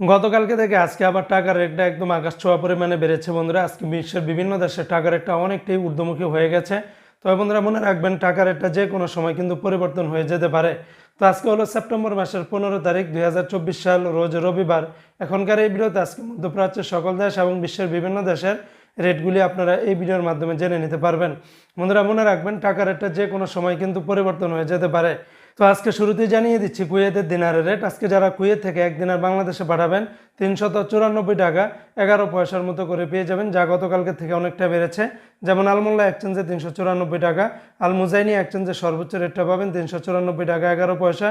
গতকালকে থেকে আজকে আবার টাকার রেটটা একদম আকাশ ছোঁয়া পরিমাণে বেড়েছে বন্ধুরা। আজকে বিশ্বের বিভিন্ন দেশের টাকার রেটটা অনেকটাই ঊর্ধ্বমুখী হয়ে গেছে। তবে বন্ধুরা মনে রাখবেন, টাকার রেটটা যে কোনো সময় কিন্তু পরিবর্তন হয়ে যেতে পারে। তো আজকে হলো সেপ্টেম্বর মাসের পনেরো তারিখ, দুই হাজার চব্বিশ সাল, রোজ রবিবার। এখনকার এই ভিডিওতে আজকে মধ্যপ্রাচ্যের সকল দেশ এবং বিশ্বের বিভিন্ন দেশের রেটগুলি আপনারা এই ভিডিওর মাধ্যমে জেনে নিতে পারবেন। বন্ধুরা মনে রাখবেন, টাকার রেটটা যে কোনো সময় কিন্তু পরিবর্তন হয়ে যেতে পারে। তো আজকে শুরুতেই জানিয়ে দিচ্ছি কুয়েতের দিনারের রেট। আজকে যারা কুয়েত থেকে এক দিনার বাংলাদেশে পাঠাবেন, তিনশত চুরানব্বই টাকা, এগারো পয়সার মতো করে পেয়ে যাবেন, যা গতকালকে থেকে অনেকটা বেড়েছে। যেমন আলমোল্লা এক্সচেঞ্জে তিনশো চুরানব্বই টাকা আল মুজাইনি এক্সচেঞ্জে সর্বোচ্চ রেটটা পাবেন তিনশো চুরানব্বই টাকা, এগারো পয়সা।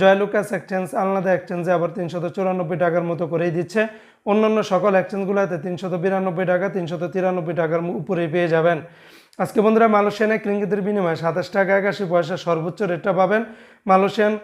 জয়লুকাস এক্সচেঞ্জ, আলনাদা এক্সচেঞ্জে আবার তিনশত চুরানব্বই টাকার মতো করেই দিচ্ছে। অন্যান্য সকল এক্সচেঞ্জগুলোতে তিনশত বিরানব্বই টাকা, তিনশত তিরানব্বই টাকার উপরেই পেয়ে যাবেন। আজকে বন্ধুরা মালয়েশিয়ানে ক্রিঙ্গিতের বিনিময়ে সাতাশ টাকা একাশি পয়সা সর্বোচ্চ রেটটা পাবেন। মালয়েশিয়ান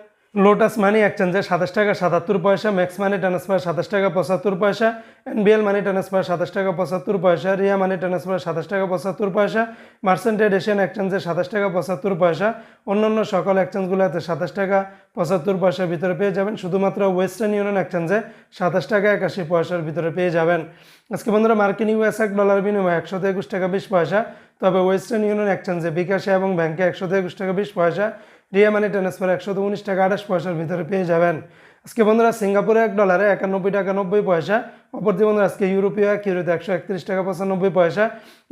লোটাস মানি এক্সচেঞ্জে সাতাশ টাকা সাতাত্তর পয়সা ম্যাক্স মানি ট্রান্সফার সাতাশ টাকা পঁচাত্তর পয়সা এনবিএল মানি ট্রান্সফার সাতাশ টাকা পঁচাত্তর পয়সা রিয়া মানি ট্রান্সফার সাতাশ টাকা পঁচাত্তর পয়সা মার্সেন্টেড এশিয়ান এক্সচেঞ্জে সাতাশ টাকা পঁচাত্তর পয়সা। অন্যান্য সকল এক্সচেঞ্জগুলোতে সাতাশ টাকা পঁচাত্তর পয়সার ভিতরে পেয়ে যাবেন। শুধুমাত্র ওয়েস্টার্ন ইউনিয়ন এক্সচেঞ্জে সাতাশ টাকা একাশি পয়সার ভিতরে পেয়ে যাবেন। আজকে বন্ধুরা মার্কিন ইউএস এক ডলার বিনিময়ে একশো একুশ টাকা বিশ পয়সা, তবে ওয়েস্টার্ন ইউনিয়ন এক্সচেঞ্জে বিকাশে এবং ব্যাংকে একশো একুশ টাকা বিশ পয়সা রিয়া মানি ট্রান্সফার একশো উনিশ টাকা আঠাশ পয়সার ভিতরে পেয়ে যাবেন। আজকে বন্ধুরা সিঙ্গাপুরে এক ডলারে একানব্বই টাকা নব্বই পয়সা, অপরদি বন্ধুরা আজকে ইউরোপীয় এক, ইউরোতে একশো একত্রিশ টাকা পঁচানব্বই পয়সা,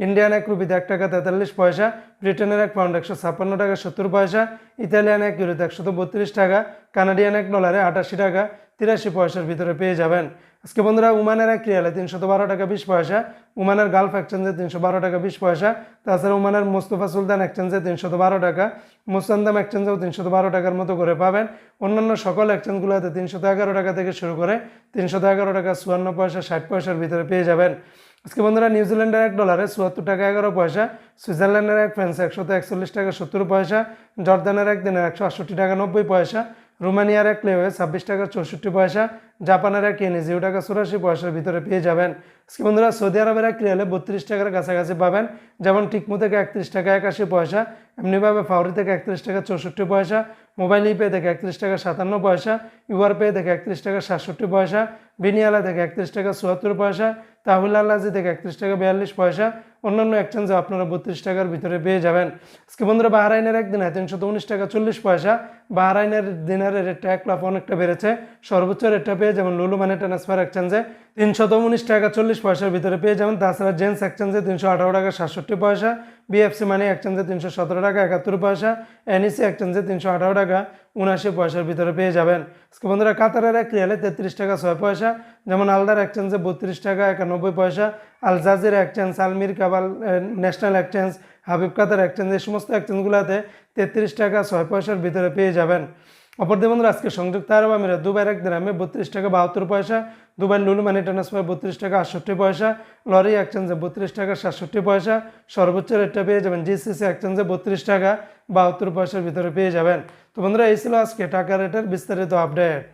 ইন্ডিয়ান এক রুপিতে এক টাকা তেতাল্লিশ পয়সা, ব্রিটেনের এক পাউন্ড একশো ছাপ্পান্ন টাকা সত্তর পয়সা, ইতালিয়ান এক, ইউরোতে একশত বত্রিশ টাকা, কানাডিয়ান এক ডলারে আটাশি টাকা তিরাশি পয়সার ভিতরে পেয়ে যাবেন। আজকে বন্ধুরা, উমানের এক রিয়ালে তিনশত বারো টাকা বিশ পয়সা, উমানের গালফ এক্সচেঞ্জে তিনশো বারো টাকা বিশ পয়সা, তাছাড়া উমানের মোস্তফা সুলতান এক্সচেঞ্জে তিনশত বারো টাকা, মুস্তান্দাম এক্সচেঞ্জেও তিনশত বারো টাকার মতো করে পাবেন। অন্যান্য সকল এক্সচেঞ্জগুলোতে তিনশত এগারো টাকা থেকে শুরু করে তিনশো এগারো টাকা চুয়ান্ন পয়সা, ষাট পয়সার ভিতরে পেয়ে যাবেন। আজকে বন্ধুরা নিউজিল্যান্ডের এক ডলারে চুয়াত্তর টাকা এগারো পয়সা, সুইজারল্যান্ডের এক ফ্রান্স একশত একচল্লিশ টাকা সত্তর পয়সা, জর্দানের এক দিনে একশো আটষট্টি টাকা নব্বই পয়সা রোমানিয়ার এক লেওয়ে ছাব্বিশ টাকা চৌষট্টি পয়সা, জাপানের এক ইয়েনে জিরো টাকা চুরাশি পয়সার ভিতরে পেয়ে যাবেন। আজকে বন্ধুরা, সৌদি আরবের এক রিয়ালে বত্রিশ টাকার কাছাকাছি পাবেন, যেমন টিকমো থেকে একত্রিশ টাকা একাশি পয়সা, এমনিভাবে ফাউরি থেকে একত্রিশ টাকা চৌষট্টি পয়সা, মোবাইল ইপে থেকে একত্রিশ টাকা সাতান্ন পয়সা, ইউআর পে থেকে একত্রিশ টাকা সাতষট্টি পয়সা, বিনিয়ালা থেকে একত্রিশ টাকা চুয়াত্তর পয়সা, তাহুল আল্লাজি থেকে একত্রিশ টাকা বিয়াল্লিশ পয়সা অন্যান্য এক্সচেঞ্জে আপনারা বত্রিশ টাকার ভিতরে পেয়ে যাবেন। আজকে বন্ধুরা, বাহারাইনের একদিন হয়, তিনশো উনিশ টাকা চল্লিশ পয়সা। বাহারাইনের দিনের রেটটা এক লাভ অনেকটা বেড়েছে। সর্বোচ্চ রেটটা পেয়ে যাবেন লুলু মানে ট্রান্সফার এক্সচেঞ্জে তিনশো উনিশ টাকা চল্লিশ পয়সার ভিতরে পেয়ে যাবেন। তাছাড়া জেন্স এক্সচেঞ্জে তিনশো আঠারো টাকা সাতষট্টি পয়সা। বিএফসি মানি এক্সচেঞ্জে তিনশো সতেরো টাকা, একাত্তর পয়সা এনইসি এক্সচেঞ্জে তিনশো আঠারো টাকা, উনআশি পয়সার ভিতরে পেয়ে যাবেন। আজকে বন্ধুরা, কাতারের এক রিয়ালে তেত্রিশ টাকা ছয় পয়সা, যেমন আলদার এক্সচেঞ্জে বত্রিশ টাকা, একানব্বই পয়সা, আল জাজির এক্সচেঞ্জ আলমির কাবাল national exchange Habib Qatar exchange এই সমস্ত এক্সচেঞ্জগুলোতে তেত্রিশ টাকা ছয় পয়সার ভিতরে পেয়ে যাবেন। অপরদি বন্ধুরা, আজকে সংযুক্ত আরব আমিরা দুবাইয়ের এক গ্রামে বত্রিশ টাকা বাহাত্তর পয়সা, দুবাই লুলু মানি ট্রান্সফার বত্রিশ টাকা আটষট্টি পয়সা, লরি এক্সচেঞ্জে বত্রিশ টাকা সাতষট্টি পয়সা, সর্বোচ্চ রেটটা পেয়ে যাবেন জিসিসি এক্সচেঞ্জে বত্রিশ টাকা বাহাত্তর পয়সার ভিতরে পেয়ে যাবেন। তো বন্ধুরা, এই ছিল আজকে টাকা রেটের বিস্তারিত আপডেট।